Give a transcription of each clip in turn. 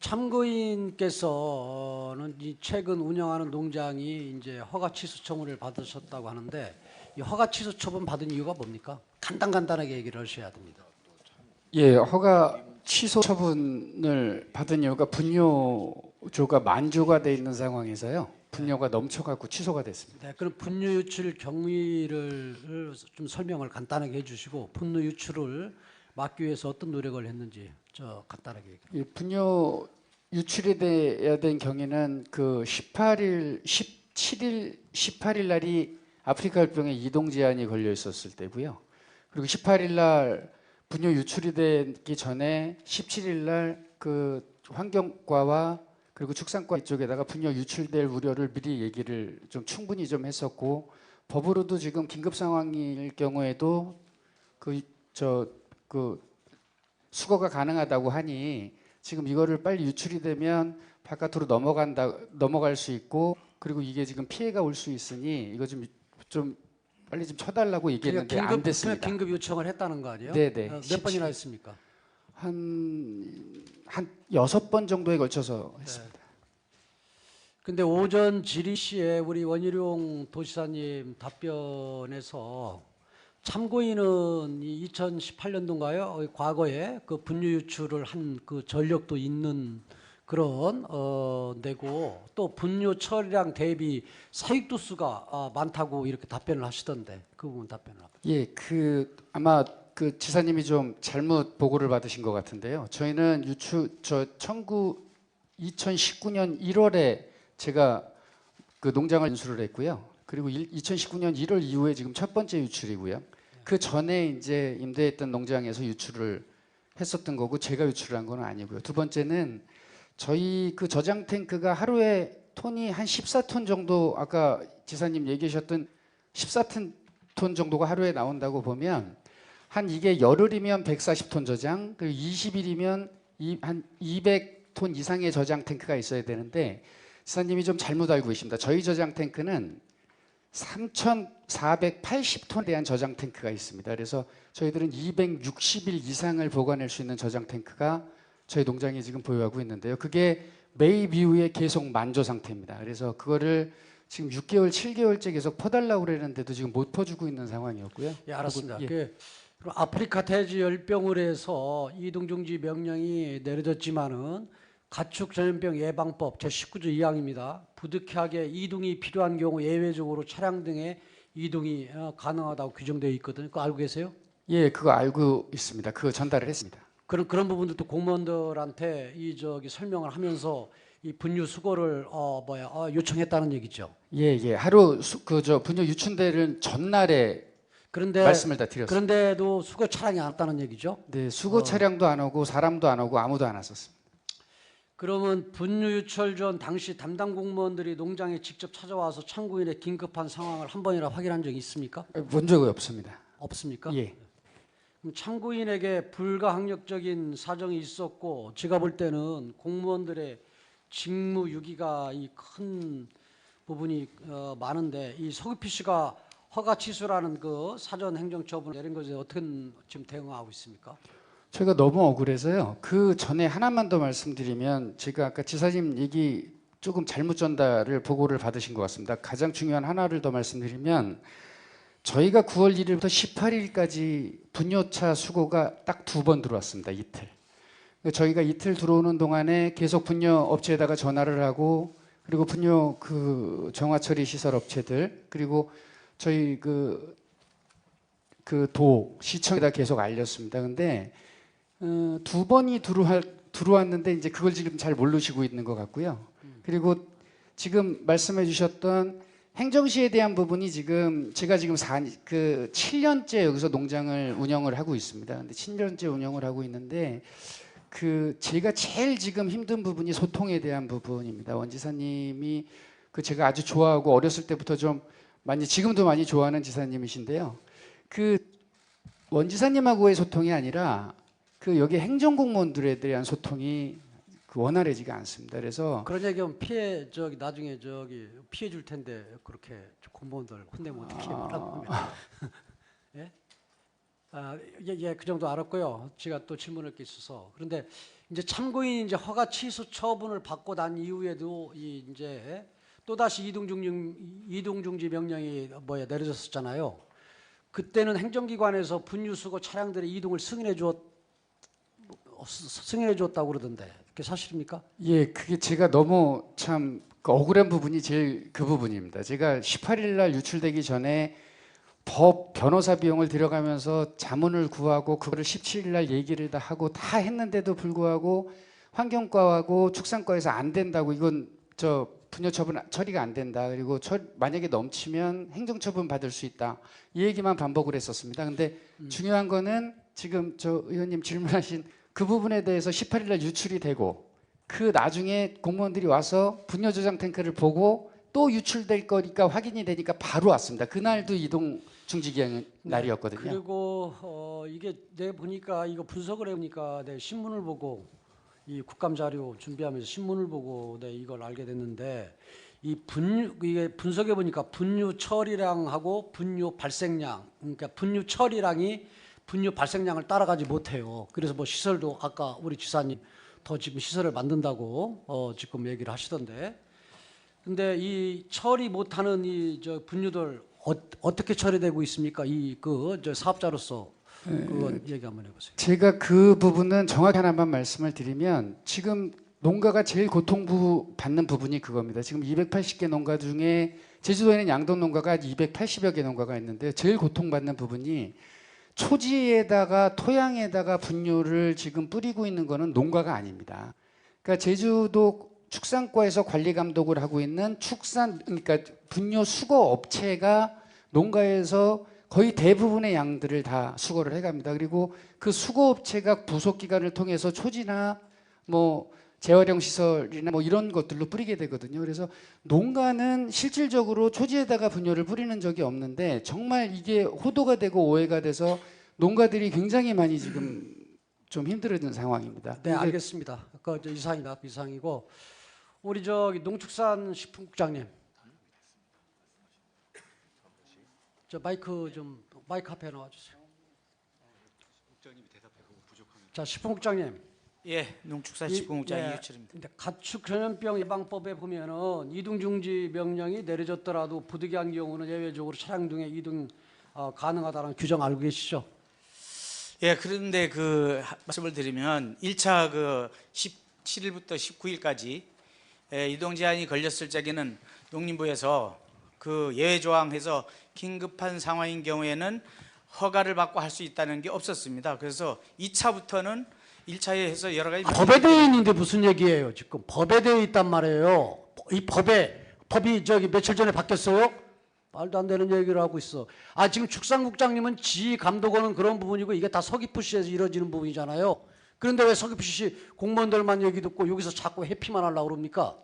참고인께서는 이 최근 운영하는 농장이 이제 허가 취소 처분을 받으셨다고 하는데 이 허가 취소 처분 받은 이유가 뭡니까? 간단 간단하게 얘기를 하셔야 됩니다. 예, 허가 취소 처분을 받은 이유가 분뇨조가 만조가 돼 있는 상황에서요. 분뇨가 넘쳐갖고 취소가 됐습니다. 네, 그럼 분뇨 유출 경위를 좀 설명을 간단하게 해주시고 분뇨 유출을 막기 위해서 어떤 노력을 했는지 저 간단하게 얘기. 이 분뇨 유출이 돼야 된 경위는 그 18일, 17일, 18일 날이 아프리카 열병에 이동 제한이 걸려 있었을 때고요. 그리고 18일 날 분뇨 유출이 되기 전에 17일 날 그 환경과와 그리고 축산과 이쪽에다가 분뇨 유출될 우려를 미리 얘기를 좀 충분히 좀 했었고 법으로도 지금 긴급 상황일 경우에도 그 저 그 수거가 가능하다고 하니 지금 이거를 빨리 유출이 되면 바깥으로 넘어간다 넘어갈 수 있고 그리고 이게 지금 피해가 올 수 있으니 이거 좀좀 빨리 좀 쳐달라고 얘기했는데 안 그러니까 됐습니다. 긴급 요청을 했다는 거 아니에요? 네네. 어, 몇 번이나 했습니까? 한한 여섯 번 정도에 걸쳐서 했습니다. 근데 오전 질의 시에 우리 원희룡 도지사님 답변에서 참고인은 이 2018년도인가요? 과거에 그 분류 유출을 한 그 전력도 있는 그런 어 내고 또 분류 처리량 대비 사육 도수가 아, 많다고 이렇게 답변을 하시던데 그 부분 답변을. 예, 그 아마 그 지사님이 좀 잘못 보고를 받으신 것 같은데요. 저희는 유출 저 청구 2019년 1월에 제가 그 농장을 인수를 했고요. 그리고 2019년 1월 이후에 지금 첫 번째 유출이고요. 그 전에 이제 임대했던 농장에서 유출을 했었던 거고 제가 유출을 한건 아니고요. 두 번째는 저희 그 저장 탱크가 하루에 톤이 한 14톤 정도 아까 지사님 얘기하셨던 14톤 톤 정도가 하루에 나온다고 보면 한 이게 열흘이면 140톤 저장 그리고 20일이면 이, 한 200톤 이상의 저장 탱크가 있어야 되는데 지사님이 좀 잘못 알고 계십니다. 저희 저장 탱크는 3,480톤에 대한 저장 탱크가 있습니다. 그래서 저희들은 260일 이상을 보관할 수 있는 저장 탱크가 저희 농장에 지금 보유하고 있는데요. 그게 매입 이후에 계속 만조 상태입니다. 그래서 그거를 지금 6개월, 7개월째 계속 퍼달라고 그러는데도 지금 못 퍼주고 있는 상황이었고요. 예, 알았습니다. 예. 그 그럼 아프리카 돼지 열병으로 해서 이동 중지 명령이 내려졌지만은 가축 전염병 예방법 제 19조 2항입니다. 부득이하게 이동이 필요한 경우 예외적으로 차량 등의 이동이 어, 가능하다고 규정되어 있거든요. 그거 알고 계세요? 예, 그거 알고 있습니다. 그거 전달을 했습니다. 그런 그런 부분들도 공무원들한테 이 저기 설명을 하면서 이 분류 수거를 어 뭐야 어, 요청했다는 얘기죠. 예, 예. 하루 그저 분뇨 유춘대를 전날에 그런데 말씀을 다 드렸습니다. 그런데도 수거 차량이 안 왔다는 얘기죠. 네, 수거 차량도 안 오고 사람도 안 오고 아무도 안 왔었습니다. 그러면 분류 유출 전 당시 담당 공무원들이 농장에 직접 찾아와서 참고인의 긴급한 상황을 한 번이나 확인한 적이 있습니까? 본 적이 없습니다. 없습니까? 예. 그럼 참고인에게 불가항력적인 사정이 있었고 제가 볼 때는 공무원들의 직무 유기가 이 큰 부분이 어, 많은데 이 서귀피 씨가 허가 취소라는 그 사전 행정 처분을 내린 것에 어떻게 지금 대응하고 있습니까? 저희가 너무 억울해서요. 그 전에 하나만 더 말씀드리면 제가 아까 지사님 얘기 조금 잘못 전달을 보고를 받으신 것 같습니다. 가장 중요한 하나를 더 말씀드리면 저희가 9월 1일부터 18일까지 분뇨차 수거가 딱 두 번 들어왔습니다. 이틀. 저희가 이틀 들어오는 동안에 계속 분뇨 업체에다가 전화를 하고 그리고 분뇨 그 정화 처리 시설 업체들 그리고 저희 그 그 도 시청에다 계속 알렸습니다. 근데 어, 두 번이 들어와, 들어왔는데 이제 그걸 지금 잘 모르시고 있는 것 같고요. 그리고 지금 말씀해 주셨던 행정시에 대한 부분이 지금 제가 지금 4, 그 7년째 여기서 농장을 운영을 하고 있습니다. 근데 7년째 운영을 하고 있는데 그 제가 제일 지금 힘든 부분이 소통에 대한 부분입니다. 원지사님이 그 제가 아주 좋아하고 어렸을 때부터 좀 많이 지금도 많이 좋아하는 지사님이신데요. 그 원지사님하고의 소통이 아니라 그 여기 행정공무원들에 대한 소통이 그 원활해지가 않습니다. 그래서 그런 얘기하면 피해 저기 나중에 저기 피해 줄 텐데 그렇게 공무원들 혼내면 어떻게 말하고 예? 아, 예, 예, 그 정도 알았고요. 제가 또 질문할 게 있어서 그런데 이제 참고인 이제 허가 취소 처분을 받고 난 이후에도 이 이제 또 다시 이동 중지 이동 중지 명령이 뭐야 내려졌었잖아요. 그때는 행정기관에서 분유 수거 차량들의 이동을 승인해 주었 승인해 주었다고 그러던데 그게 사실입니까? 예, 그게 제가 너무 참그 억울한 부분이 제일 그 부분입니다. 제가 18일 날 유출되기 전에 법 변호사 비용을 들여가면서 자문을 구하고 그거를 17일 날 얘기를 다 하고 다 했는데도 불구하고 환경과하고 축산과에서 안 된다고 이건 저 분뇨 처분 처리가 안 된다. 그리고 처, 만약에 넘치면 행정 처분 받을 수 있다. 이 얘기만 반복을 했었습니다. 근데 중요한 거는 지금 저 의원님 질문하신 그 부분에 대해서 18일 날 유출이 되고 그 나중에 공무원들이 와서 분뇨 저장 탱크를 보고 또 유출될 거니까 확인이 되니까 바로 왔습니다. 그날도 이동 중지 기한 날이었거든요. 그리고 어, 이게 내 보니까 이거 분석을 해보니까 내 신문을 보고 이 국감 자료 준비하면서 신문을 보고 내 이걸 알게 됐는데 이 분유 이게 분석해 보니까 분유 처리량하고 분유 발생량 그러니까 분유 처리량이 분유 발생량을 따라가지 못해요. 그래서 뭐 시설도 아까 우리 지사님 더 지금 시설을 만든다고 어, 지금 얘기를 하시던데 근데 이 처리 못하는 이 저 분유들 어, 어떻게 처리되고 있습니까? 이 그 저 사업자로서 그거 얘기 한번 해보세요. 제가 그 부분은 정확히 하나만 말씀을 드리면 지금 농가가 제일 고통 받는 부분이 그겁니다. 지금 280개 농가 중에 제주도에는 양돈 농가가 280여 개 농가가 있는데 제일 고통받는 부분이 초지에다가 토양에다가 분뇨를 지금 뿌리고 있는 거는 농가가 아닙니다. 그러니까 제주도 축산과에서 관리 감독을 하고 있는 축산 그러니까 분뇨 수거 업체가 농가에서 거의 대부분의 양들을 다 수거를 해갑니다. 그리고 그 수거 업체가 부속 기관을 통해서 초지나 뭐 재활용 시설이나 뭐 이런 것들로 뿌리게 되거든요. 그래서 농가는 실질적으로 초지에다가 분뇨를 뿌리는 적이 없는데 정말 이게 호도가 되고 오해가 돼서 농가들이 굉장히 많이 지금 좀 힘들어진 상황입니다. 네, 알겠습니다. 그저 이상이다, 이상이고 우리 저기 농축산식품국장님, 저 마이크 좀 마이크 앞에 나와주세요. 자, 식품국장님. 예, 농축산 식품국장 이- 예, 이유철입니다. 근데 가축 전염병 예방법에 보면은 이동 중지 명령이 내려졌더라도 부득이한 경우는 예외적으로 차량 등의 이동 어, 가능하다는 규정 알고 계시죠? 예, 그런데 그 하- 말씀을 드리면 1차 그 17일부터 19일까지 예, 이동 제한이 걸렸을 적에는 농림부에서 그 예외 조항해서 긴급한 상황인 경우에는 허가를 받고 할 수 있다는 게 없었습니다. 그래서 2차부터는 1차에 해서 여러 가지 아, 법에 되어 있는데 무슨 얘기예요? 지금 법에 되어 있단 말이에요. 이 법에 법이 저기 며칠 전에 바뀌었어요? 말도 안 되는 얘기를 하고 있어. 아 지금 축산국장님은 지 감독원은 그런 부분이고 이게 다 서귀포시에서 이루어지는 부분이잖아요. 그런데 왜 서귀포시 공무원들만 얘기 듣고 여기서 자꾸 회피만 하려고 그럽니까?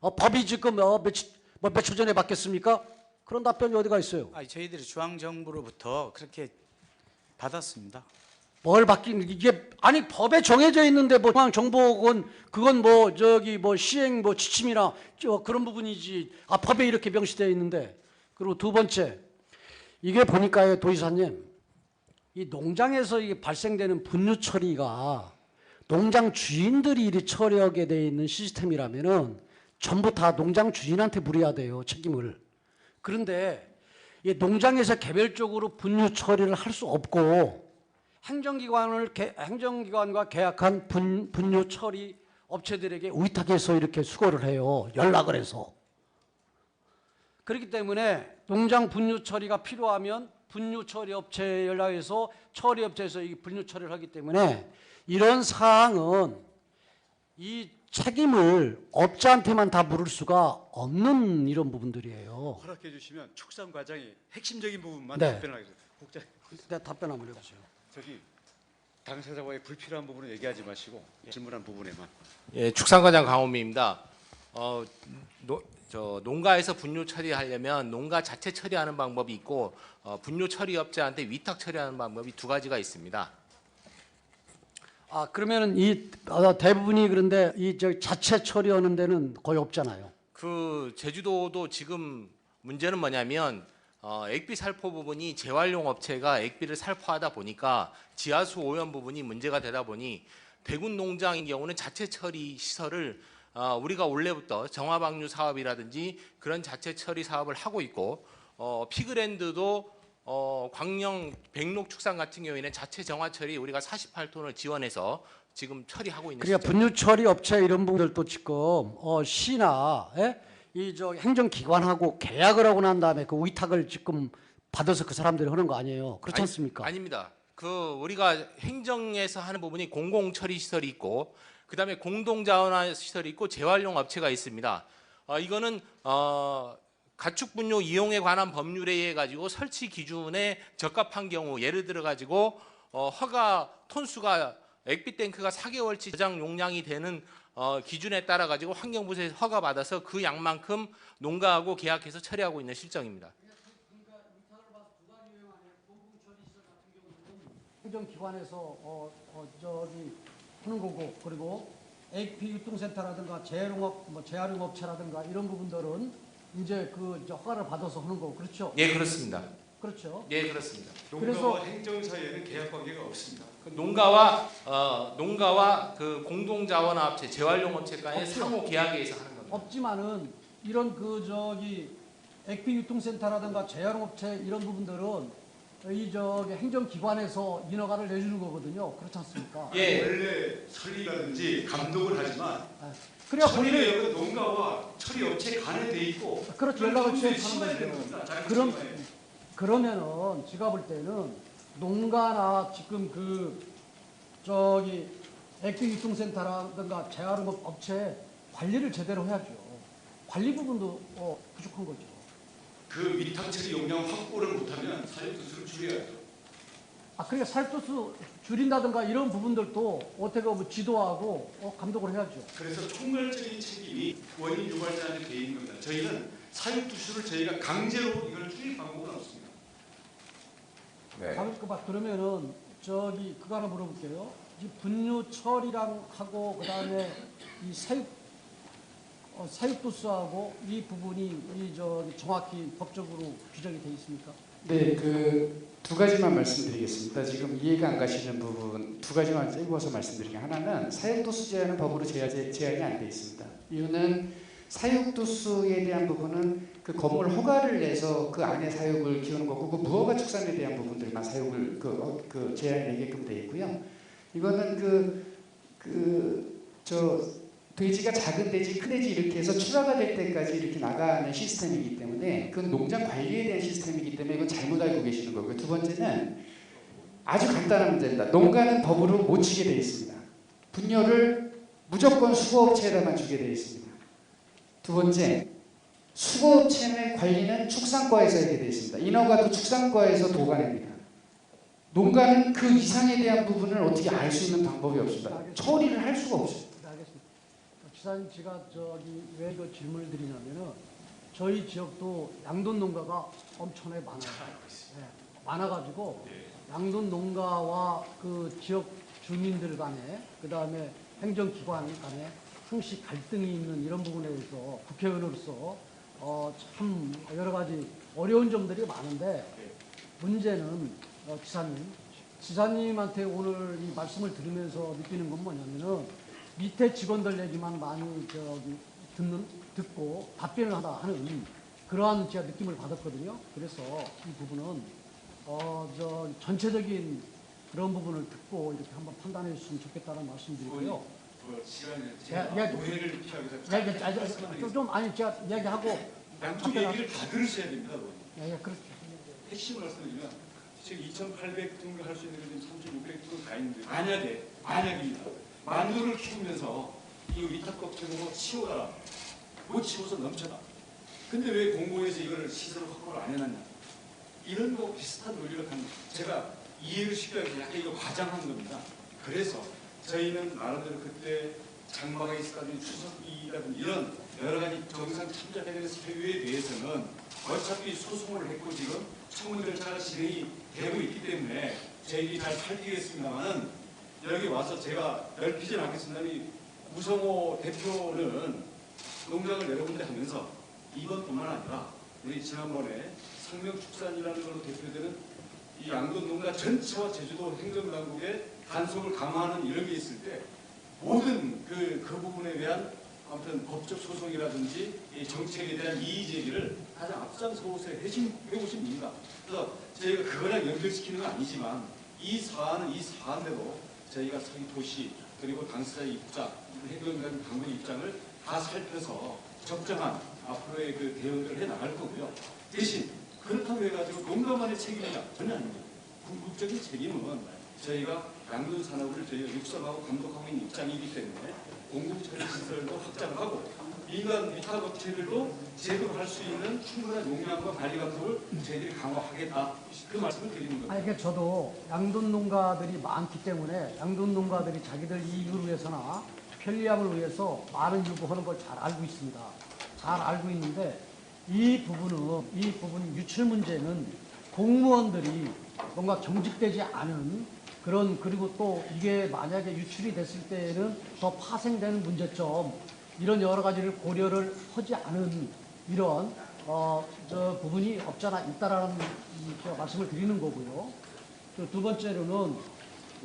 어, 법이 지금 어, 며칠 뭐 며칠 전에 바뀌었습니까? 그런 답변이 어디가 있어요? 아, 저희들이 중앙 정부로부터 그렇게 받았습니다. 뭘 바뀐 이게 아니 법에 정해져 있는데 뭐 중앙 정보건 그건 뭐 저기 뭐 시행 뭐 지침이나 저 그런 부분이지. 아 법에 이렇게 명시되어 있는데. 그리고 두 번째 이게 보니까요 도지사님. 이 농장에서 이게 발생되는 분유 처리가 농장 주인들이 이리 처리하게 돼 있는 시스템이라면은 전부 다 농장 주인한테 물어야 돼요 책임을. 그런데 이 농장에서 개별적으로 분유 처리를 할 수 없고 행정기관을 개- 행정기관과 계약한 분, 분유 처리 업체들에게 위탁해서 이렇게 수거를 해요. 연락을 해서. 그렇기 때문에 농장 분유 처리가 필요하면 분유 처리 업체에 연락해서 처리 업체에서 이 분유 처리를 하기 때문에 이런 사항은 이 책임을 업자한테만 다 물을 수가 없는 이런 부분들이에요. 허락해 주시면 축산 과정의 핵심적인 부분만 네. 답변하겠습니다. 국장 네, 답변 한번 해보세요. 저기 당사자와의 불필요한 부분은 얘기하지 마시고 질문한 부분에만 예, 축산과장 강호미입니다. 어, 노, 저 농가에서 분뇨 처리하려면 농가 자체 처리하는 방법이 있고 어, 분뇨 처리 업체한테 위탁 처리하는 방법이 두 가지가 있습니다. 아 그러면은 이 어, 대부분이 그런데 이 저 자체 처리하는 데는 거의 없잖아요. 그 제주도도 지금 문제는 뭐냐면 어, 액비 살포 부분이 재활용 업체가 액비를 살포하다 보니까 지하수 오염 부분이 문제가 되다 보니 대군 농장인 경우는 자체 처리 시설을 어, 우리가 원래부터 정화방류 사업이라든지 그런 자체 처리 사업을 하고 있고 어, 피그랜드도 어, 광명 백록 축산 같은 경우에는 자체 정화 처리 우리가 48톤을 지원해서 지금 처리하고 있는 그러니까. 분유 처리 업체 이런 분들도 지금 어, 시나 예? 이 저 행정기관하고 계약을 하고 난 다음에 그 위탁을 지금 받아서 그 사람들이 하는 거 아니에요? 그렇지 아니, 않습니까? 아닙니다. 그 우리가 행정에서 하는 부분이 공공 처리 시설이 있고 그다음에 공동 자원화 시설이 있고 재활용 업체가 있습니다. 어, 이거는 어, 가축 분뇨 이용에 관한 법률에 의해 가지고 설치 기준에 적합한 경우 예를 들어 가지고 어, 허가 톤수가 액비 탱크가 4개월치 저장 용량이 되는 어, 기준에 따라 가지고 환경부에서 허가 받아서 그 양만큼 농가하고 계약해서 처리하고 있는 실정입니다. 행정기관에서 어, 어, 저기 하는 거고 그리고 AP 유통센터라든가 재활용업 뭐 재활용업체라든가 이런 부분들은 이제 그 허가를 받아서 하는 거고 그렇죠? 예, 그렇습니다. 그렇죠. 예, 그렇습니다. 농가와 행정 사이에는 계약 관계가 없습니다. 그 농가와 어, 농가와 그 공동 자원업체 재활용 업체 간의 없죠. 상호 계약에 의해서 하는 겁니다. 없지만은 이런 그 저기 액피 유통센터라든가 재활용업체 이런 부분들은 이 저기 행정기관에서 인허가를 내주는 거거든요. 그렇지 않습니까? 예. 원래 처리라든지 감독을 하지만 그래야 처리 본인이 내역은 농가와 처리 업체 간에 돼 있고 그렇죠. 연락을 취해서 하는 거죠. 그럼. 그러면은 제가 볼 때는 농가나 지금 그 저기 액비 유통센터라든가 재활용업 업체 관리를 제대로 해야죠. 관리 부분도 어, 부족한 거죠. 그 위탁 처리 용량 확보를 못하면 사육 수술을 줄여야죠. 아, 그러니까 살도수 줄인다든가 이런 부분들도 어떻게 보면 지도하고 어, 감독을 해야죠. 그래서 총괄적인 책임이 원인 유발자한테 돼 있는 겁니다. 저희는 사육 두수를 저희가 강제로 이걸 줄일 방법은 없습니다. 네. 가볍게 봐 그러면은 저기 그거 하나 물어볼게요. 이 분유 처리랑 하고 그다음에 이 사육 어, 사육 도수하고 이 부분이 이 저기 정확히 법적으로 규정이 돼 있습니까? 네, 그 두 가지만 말씀드리겠습니다. 지금 이해가 안 가시는 부분 두 가지만 찝어서 말씀드리면 하나는 사육도수 제한은 법으로 제한, 제한이 안 돼 있습니다. 이유는 사육도수에 대한 부분은 그 건물 허가를 내서 그 안에 사육을 키우는 거고 그 무허가 축산에 대한 부분들만 사육을 그, 어, 그 제한이 되게끔 돼 있고요. 이거는 그 그 저 돼지가 작은 돼지, 큰 돼지 이렇게 해서 출하가 될 때까지 이렇게 나가는 시스템이기 때문에 그건 농장 관리에 대한 시스템이기 때문에 이건 잘못 알고 계시는 거고요. 두 번째는 아주 간단한 문제입니다. 농가는 법으로 못 치게 돼 있습니다. 분뇨를 무조건 수거업체에다만 주게 돼 있습니다. 두 번째, 수거업체의 관리는 축산과에서 하게 돼 있습니다. 인허가도 축산과에서 도관입니다. 농가는 그 이상에 대한 부분을 어떻게 알 수 있는 방법이 없습니다. 처리를 할 수가. 네, 알겠습니다. 기사님 제가 저기 왜 그 질문을 드리냐면은 저희 지역도 양돈 농가가 엄청나게 많아요. 네, 많아가지고 양돈 농가와 그 지역 주민들 간에 그 다음에 행정기관 간에 항시 갈등이 있는 이런 부분에 대해서 국회의원으로서 어, 참 여러 가지 어려운 점들이 많은데 문제는 어, 지사님 지사님한테 오늘 이 말씀을 들으면서 느끼는 건 뭐냐면은 밑에 직원들 얘기만 많이 저기 듣는 듣고 답변을 하다 하는 그러한 제가 느낌을 받았거든요. 그래서 이 부분은 어 저 전체적인 그런 부분을 듣고 이렇게 한번 판단해 주시면 좋겠다는 말씀드리고요. 그 시간에 제가 제가 이야기- 오해를 피하기 위해서 아니, 아니, 좀, 좀 아니 제가 이야기하고 양쪽 얘기를 다 들으셔야 됩니다. 의원님. 예, 예, 그렇죠. 핵심 말씀드리면 지금 2,800톤을 할수 있는 게 지금 3,600톤 가 있는데 만약에 만약입니다. 만두를 키우면서 이 위탁업체 보고 치워라. 못 치워서 넘쳐나. 근데 왜 공고에서 이걸 시설 확보를 안 해놨냐? 이런 거 비슷한 논리를 한 제가 이해를 시켜야 약간 이거 과장한 겁니다. 그래서 저희는 나름대로 그때 장마가 있었다든지 추석이라든지 이런 여러 가지 정상 참작해야 되는 사유에 대해서는 어차피 소송을 했고 지금 청문 절차가 진행이 되고 있기 때문에 저희들이 잘 살피겠습니다만은 여기 와서 제가 넓히진 않겠습니다. 이 우성호 대표는 농장을 여러 군데 하면서 이번뿐만 아니라 우리 지난번에 상명축산이라는 걸로 대표되는 이 양돈 농가 전체와 제주도 행정당국의 단속을 강화하는 이런 게 있을 때 모든 그, 그 부분에 대한 아무튼 법적 소송이라든지 이 정책에 대한 이의 제기를 가장 앞장서서 해신 해오신 분입니다. 그래서 저희가 그거랑 연결시키는 건 아니지만 이 사안은 이 사안대로 저희가 서희 도시 그리고 당사자의 입장, 해경이라는 당국의 입장을 다 살펴서 적정한 앞으로의 그 대응들을 해 나갈 거고요. 대신 그렇다고 해가지고 농가만의 책임이냐 전혀 아닙니다. 궁극적인 책임은 저희가 양돈 산업을 저희가 육성하고 감독하고 있는 입장이기 때문에 공급 처리 시설도 확장하고 민간 위탁 업체들도 제대로 할수 있는 충분한 용량과 관리 감독을 저희들이 강화하겠다 그 말씀을 드리는 겁니다. 아니, 그러니까 저도 양돈 농가들이 많기 때문에 양돈 농가들이 자기들 이익을 위해서나 편리함을 위해서 많은 요구하는 걸 잘 알고 있습니다. 잘 알고 있는데 이 부분은 이 부분 유출 문제는 공무원들이 뭔가 경직되지 않은 그런 그리고 또 이게 만약에 유출이 됐을 때에는 더 파생되는 문제점 이런 여러 가지를 고려를 하지 않은 이런 어 저 부분이 없잖아 있다라는 이- 저 말씀을 드리는 거고요. 또두 번째로는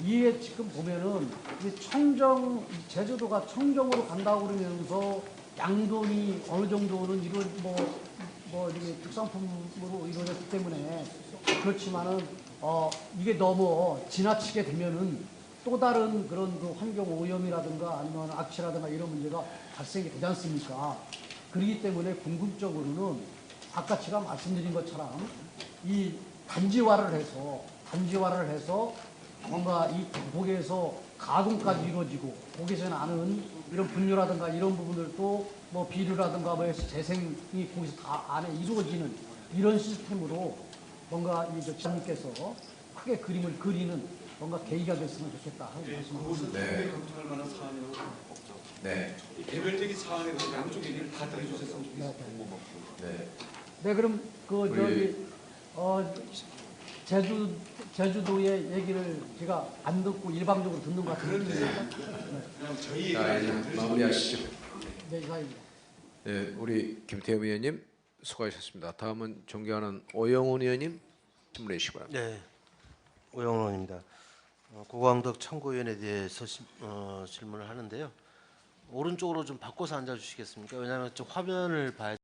이에 지금 보면은 이 청정 제주도가 청정으로 간다고 그러면서 양돈이 어느 정도는 이런 뭐뭐 이게 특산품으로 이루어졌기 때문에 그렇지만은 어 이게 너무 지나치게 되면은 또 다른 그런 그 환경 오염이라든가 아니면 악취라든가 이런 문제가 발생이 되지 않습니까? 그렇기 때문에 궁극적으로는 아까 제가 말씀드린 것처럼 이 단지화를 해서 단지화를 해서 뭔가 이 고기에서 가공까지 이루어지고 고기에서 나는 이런 분뇨라든가 이런 부분들도 뭐 비료라든가 뭐 해서 재생이 거기서 다 안에 이루어지는 이런 시스템으로 뭔가 이저 지사님께서 크게 그림을 그리는 뭔가 계기가 됐으면 좋겠다 하는 네, 말씀을 네. 충분히 검토할 만한 사안이라고 없죠. 네. 이 개별적인 사안에서 양쪽 얘기를 다 들어주셨으면 좋겠습니다. 네. 네, 그럼 그 우리- 저기 어 제주 제주도의 얘기를 제가 안 듣고 일방적으로 듣는 것 같은데. 그냥 저희 얘기를 마무리하시죠. 네, 이상입니다. 네, 우리 김태흠 의원님 수고하셨습니다. 다음은 존경하는 오영훈 의원님 질문해 바랍니다. 네, 오영원입니다. 어, 고광덕 참고위원에 대해서 시- 어, 질문을 하는데요. 오른쪽으로 좀 바꿔서 앉아 주시겠습니까? 왜냐하면 좀 화면을 봐야